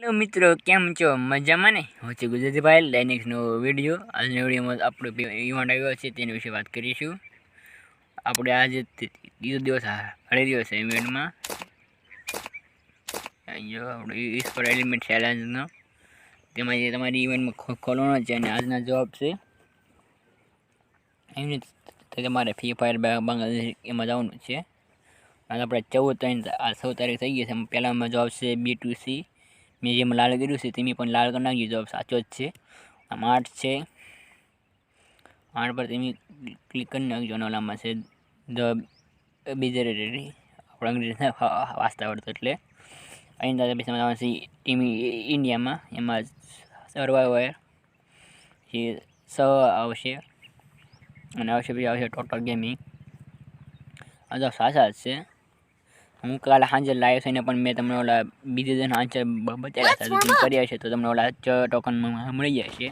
Hello મિત્રો, કેમ છો? મજામાં ને? હું છું ગુજરાતીભાઈ ડાયનેક્સનો વીડિયો. આજના વિડીયોમાં આપણો ઇવેન્ટ આવ્યો છે, તેની વિશે વાત કરીશું. આપણે આજે ત્રીજો દિવસ હળી દિવસ ઇવેન્ટમાં જો, આપણે ઈસ્પોર્ટ એલિમેન્ટ ચેલેન્જનો તેમાં જે તમારી ઇવેન્ટમાં ખોલવાનો છે અને આજના જવાબ છે. એમને તમારે ફ્રી ફાયર બાંગ્લાદેશ એમાં જવાનું છે. આજે આપણે ચૌદ ત્રણ આ સૌ તારીખ થઈ ગઈ છે પહેલામાં જવાબ છે બી ટુ સી મેં જેમ લાલ કર્યું છે તેમી પણ લાલ કરી નાખજો, જવાબ સાચો જ છે. આમ આઠ છે. આઠ પર તેમી ક્લિક કરી નાખજો અને છે ધ બીજરેટરી આપણે અંગ્રેજી વાંચતા આવડતું એટલે. અહીં દાદા પછી આવશે ટીમ ઇન્ડિયામાં. એમાં સર્વાઈવર જે સ આવશે. અને આવશે પછી આવશે ટોટલ ગેમિંગ આ તો સાચા જ છે. હું કાલે સાંજે લાવ્યો થઈને પણ મેં તમને ઓલા બીજે દિન આન્સર બતાવ્યા હતા તમે કર્યા છે તો તમને ઓલા ચ ટોકન મળી જાય છે.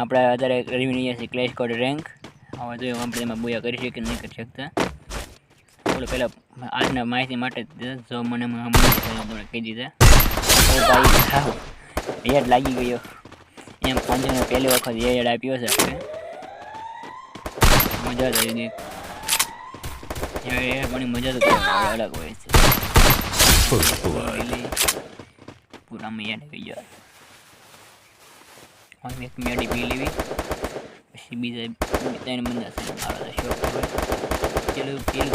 આપણે અત્યારે રહ્યા છીએ ક્લેશ કોડ રેન્ક હવે જોઈએ આપણે એમાં બોયા કરી શકીએ કે નહીં કરી શકતા. બોલો પહેલાં આજના માહિતી માટે જો મને તમને કહી દીધા. ભાઈ એડ લાગી ગયો. એમ પંચને પહેલી વખત એડ આપ્યો છે આપણે. મજા જ આવી એ ઘણી મજા તો છે પૂરા હવે એક મેડી પી લેવી પછી બીજા તો પેલ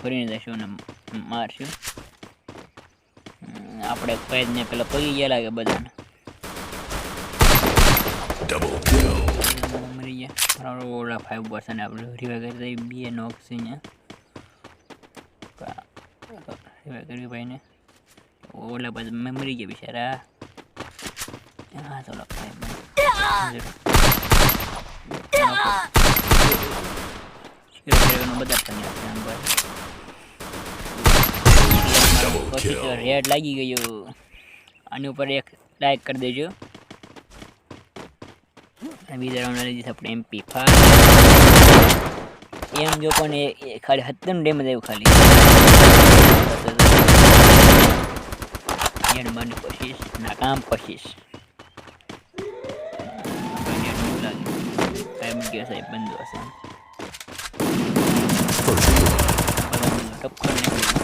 ફરીને જશું અને મારશું આપણે કઈ પેલા પગી ગયા લાગે બધાને. મરી ગયા. બરાબર ઓલા ફાઈવ પર્સન્ટ આપણે રિવાઈ કરી દઈએ બે નોક છે રિવાઈ કરી ભાઈને. ઓલા બધા મેં મરી ગયા બિચારા. હા તો ઓલા ફાઈવ બધા રેડ લાગી ગયો આની ઉપર એક લાઈક કરી દેજો. બીજા રાઉન્ડ લઈ જઈશું આપણે એમપી એમ જો પણ એ ખાલી હત્તરનું ડેમેજ આવ્યું ખાલી. નેટ મારની કોશિશ નાકામ કોશિશ. સાહેબ ગયા સાહેબ બંધ હશે ટપકર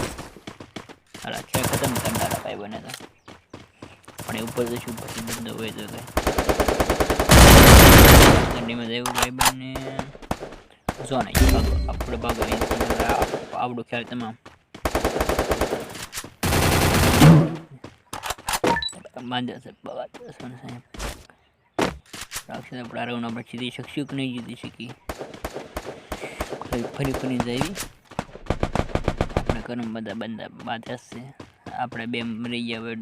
હાલા ખેલ ખતમ કરનારા ભાઈ બને તો. પણ એ ઉપર જશું પછી બંધ હોય તો કઈ ઠંડીમાં જવું ભાઈ બને. જો ને આપણે ભાગો આવડો ખ્યાલ તમામ. બાંધ્યા છે, બાબા સાહેબ. રાક્ષસ આપણે આ રાઉન્ડ આપણે જીતી શકશું કે નહીં જીતી શકીએ? ફરી ફરી જઈ આપણે બધા બંધા બાધ્યા છે આપણે બે મરી ગયા હવે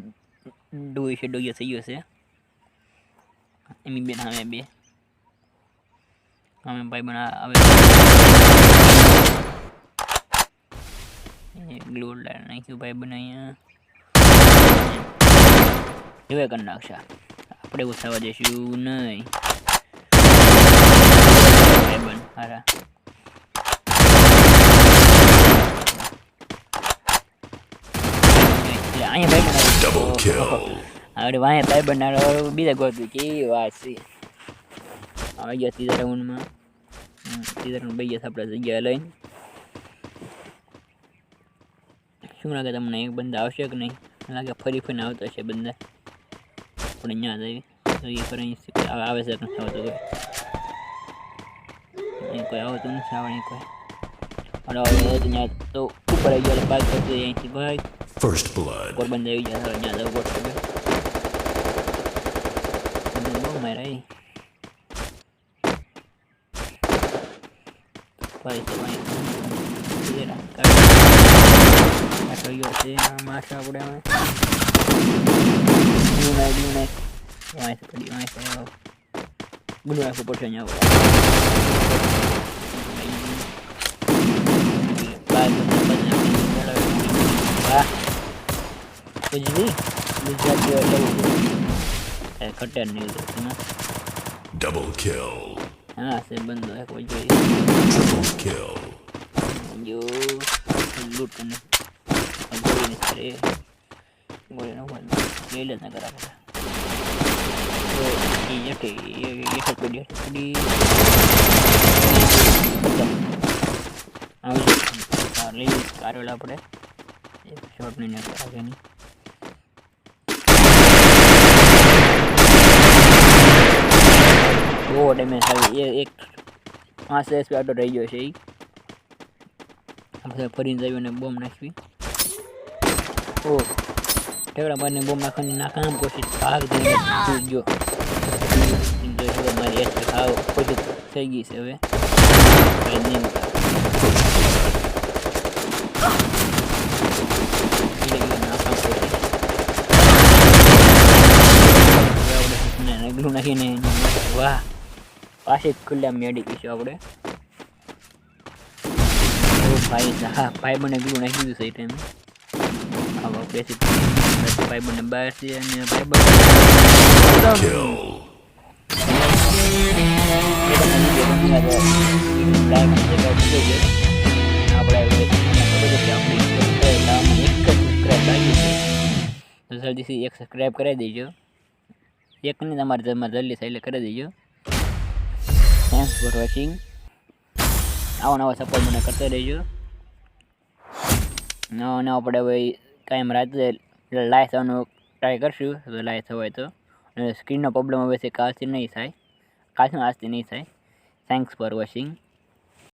ડોઈ છે ડોયો થઈ ગયો છે. એમની બેન અમે બે. અમે ભાઈ બના હવે નાખ્યું ભાઈ બને અહીંયા. હવે કરી નાખશે. આપણે ઉઠાવવા જઈશું નહીં. ભાઈ બન, હારા એટલે અહીંયા ભાઈ. હવે વાંહે ભાઈ બનાવ્યો બીજા ગોતું કેવી વાત છે. આવી ગયા ત્રીજા રાઉન્ડમાં. ત્રીજા રાઉન્ડ બે ગયા આપણે જગ્યા લઈને. શું લાગે તમને એક બંદા આવશે કે નહીં? લાગે ફરી ફરીને આવતો હશે બંદા. પણ અહીંયા જઈએ જોઈએ ફરી અહીં આવે આવે છે કે નથી આવતો કોઈ. કોઈ આવતું નથી આવડે કોઈ. અને હવે ત્યાં તો ઉપર આવી ગયો બાદ કરતો અહીંથી ભાઈ. First blood. પોરબંદર આવી ગયા હવે ત્યાં જવું પડશે બે મને બહુ માર્યા એ ફરી તો અહીં જરા કાઢી. આ તો ગયો છે આ માસ આપણે હવે. બ્લુ નાઈટ બ્લુ નાઈટ વાંસ પડી વાંસ આવ્યો બ્લુ નાખવું પડશે અહીંયા હવે. બાર બધા બધા વાહ ઉજવી ગુજરાતીઓ એ ખટેર નહીં ઉતરતું ને. Double હા સે બંધો એક જોઈએ Triple kill. જો લૂટ અને ગોળીની સ્પ્રે ગોળીનો બંધ. લઈ લે કરા આપણે. તો એ એક પડી પડી. આવી કાર કારેલ આપણે. એક શોર્ટ ને આગળની બહુ ડેમેજ આવી એ એક પાંચ એસપી આટો રહી ગયો છે એ આપણે ફરીને જઈએ અને બોમ્બ નાખવી ઓ ઠેકડા મારીને બોમ્બ નાખવાની નાખવાની કોશિશ ભાગ જઈને જો. મારી એક ખાવ. ખોટી થઈ ગઈ છે હવે. નહીં. નાખીને વાહ. પાછી જ ખુલ્લા મેડી ગઈશું આપણે. ભાઈ, હા, ભાઈ મને ગ્લુ નાખી દીધું સહી ટાઈમે ભાઈ બંને બહાર છે અને ભાઈ બંને. જલ્દીથી એક સબસ્ક્રાઈબ કરાવી દેજો. એક નહીં, તમારે જલ્દી એટલે કરી દેજો. થેન્ક્સ ફોર વોચિંગ આવો નવો સપોર્ટ મને કરતો રહેજો. નવો નવો પડે ભાઈ કાયમ રાત્રે લાઈવ થવાનું ટ્રાય કરશું તો લાઈવ થવાય તો. અને સ્ક્રીનનો પ્રોબ્લેમ હવે છે, કાલથી નહીં થાય. કાલથી, આજથી નહીં થાય. Thanks for watching